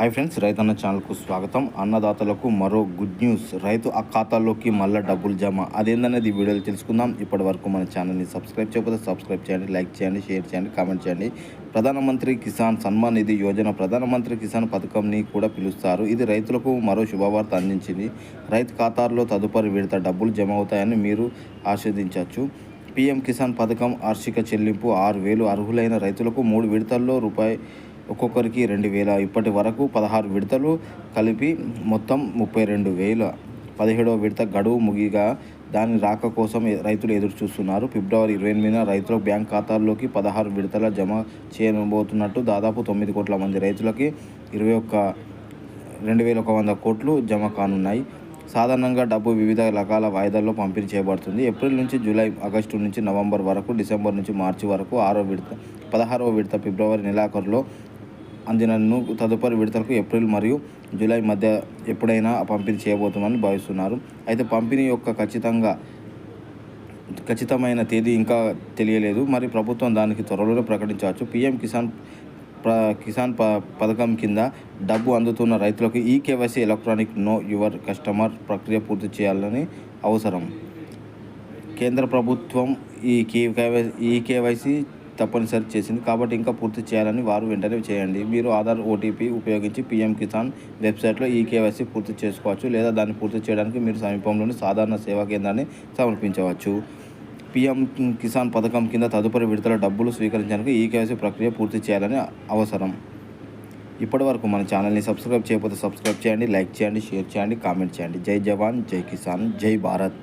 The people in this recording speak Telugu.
హాయ్ ఫ్రెండ్స్ రైతన్న ఛానల్కు స్వాగతం. అన్నదాతలకు మరో గుడ్ న్యూస్. రైతు ఆ ఖాతాలోకి మళ్ళీ డబ్బులు జమ. అదేందనేది ఈ వీడియోలో తెలుసుకుందాం. ఇప్పటి వరకు మన ఛానల్ని సబ్స్క్రైబ్ చేయకపోతే సబ్స్క్రైబ్ చేయండి లైక్ చేయండి షేర్ చేయండి కామెంట్ చేయండి. ప్రధానమంత్రి కిసాన్ సన్మాన్ నిధి యోజన ప్రధానమంత్రి కిసాన్ పథకంని కూడా పిలుస్తారు. ఇది రైతులకు మరో శుభవార్త అందించింది. రైతు ఖాతాల్లో తదుపరి విడత డబ్బులు జమ అవుతాయని మీరు ఆస్వాదించవచ్చు పీఎం కిసాన్ పథకం వార్షిక చెల్లింపు ఆరు వేలు అర్హులైన రైతులకు మూడు విడతల్లో రూపాయి ఒక్కొక్కరికి రెండు వేల. ఇప్పటి వరకు పదహారు విడతలు కలిపి మొత్తం ముప్పై రెండు వేల. పదిహేడవ విడత గడువు ముగిగా దాని రాక కోసం రైతులు ఎదురు చూస్తున్నారు. ఫిబ్రవరి ఇరవై ఎనిమిదిన రైతుల బ్యాంక్ ఖాతాల్లోకి పదహారు విడతల జమ చేయబోతున్నట్టు దాదాపు తొమ్మిది కోట్ల మంది రైతులకి ఇరవై ఒక్క రెండు వేల ఒక వంద కోట్లు జమ కానున్నాయి. సాధారణంగా డబ్బు వివిధ రకాల వాయిదాల్లో పంపిణీ చేయబడుతుంది. ఏప్రిల్ నుంచి జూలై ఆగస్టు నుంచి నవంబర్ వరకు డిసెంబర్ నుంచి మార్చి వరకు ఆరో విడత పదహారవ విడత ఫిబ్రవరి నెలాఖరులో అందినను తదుపరి విడతలకు ఏప్రిల్ మరియు జూలై మధ్య ఎప్పుడైనా పంపిణీ చేయబోతుందని భావిస్తున్నారు. అయితే పంపిణీ యొక్క ఖచ్చితంగా ఖచ్చితమైన తేదీ ఇంకా తెలియలేదు. మరి ప్రభుత్వం దానికి త్వరలోనే ప్రకటించవచ్చు. పీఎం కిసాన్ ప్ర కిసాన్ ప పథకం కింద డబ్బు అందుతున్న రైతులకు e KYC electronic know your customer ప్రక్రియ పూర్తి చేయాలని అవసరం. కేంద్ర ప్రభుత్వం ఈ కేవై ఈ కేవైసీ తప్పనిసరి చేసింది. కాబట్టి ఇంకా పూర్తి చేయాలని వారు వెంటనే చేయండి. మీరు ఆధార్ ఓటీపీ ఉపయోగించి పీఎం కిసాన్ వెబ్సైట్లో ఈ కేవైసీ పూర్తి చేసుకోవచ్చు. లేదా దాన్ని పూర్తి చేయడానికి మీరు సమీపంలోని సాధారణ సేవా కేంద్రాన్ని సమర్పించవచ్చు. పీఎం కిసాన్ పథకం కింద తదుపరి విడతల డబ్బులు స్వీకరించడానికి ఈ కేవైసీ ప్రక్రియ పూర్తి చేయాలని అవసరం. ఇప్పటి వరకు మన ఛానల్ని సబ్స్క్రైబ్ చేయకపోతే సబ్స్క్రైబ్ చేయండి లైక్ చేయండి షేర్ చేయండి కామెంట్ చేయండి. జై జవాన్ జై కిసాన్ జై భారత్.